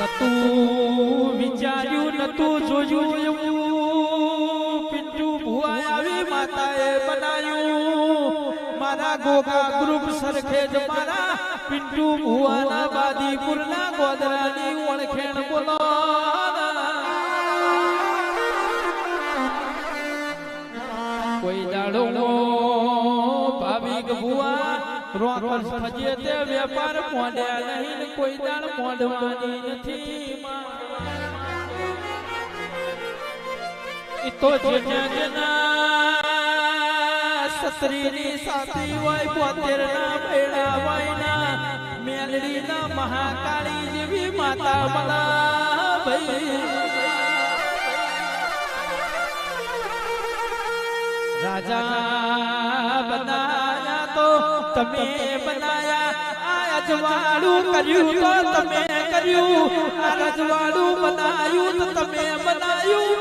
નતું વિચાર્યું નતું જોયું એવું. પિન્ટુ ભુવા આવી માતાએ બનાયું. મારા ગોગા ગ્રુપ સરખેજ મારા પિન્ટુ ભુવાના બાદીપુરના ગોદરાની ઓળખેણ બોલો. કોઈ દાડો રોકર ફજે તે વેપાર મોડ્યા નહીં ને કોઈ દાણ મોઢવાની નથી. તો જેના સત્રીની સાથી હોય પોતેર ના બેડા હોય ના મેલડી ના મહાકાળી જેવી માતા મળા ભાઈ. રાજા તો તમે બનાયા, આ અજવાળું કર્યું તો તમે કર્યું, આ રજવાડું બનાયું તો તમે બનાયું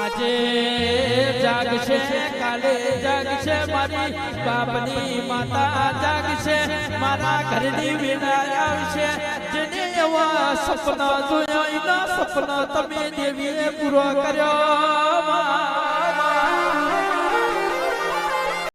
આજે જાગશે, કાલે જાગશે મારી બાપની માતા, જાગશે, મારા ઘરની વિનાય આવશે. જેને એવા સપના જોયા, એના સપના તમે દેવીએ પૂરો કર્યો.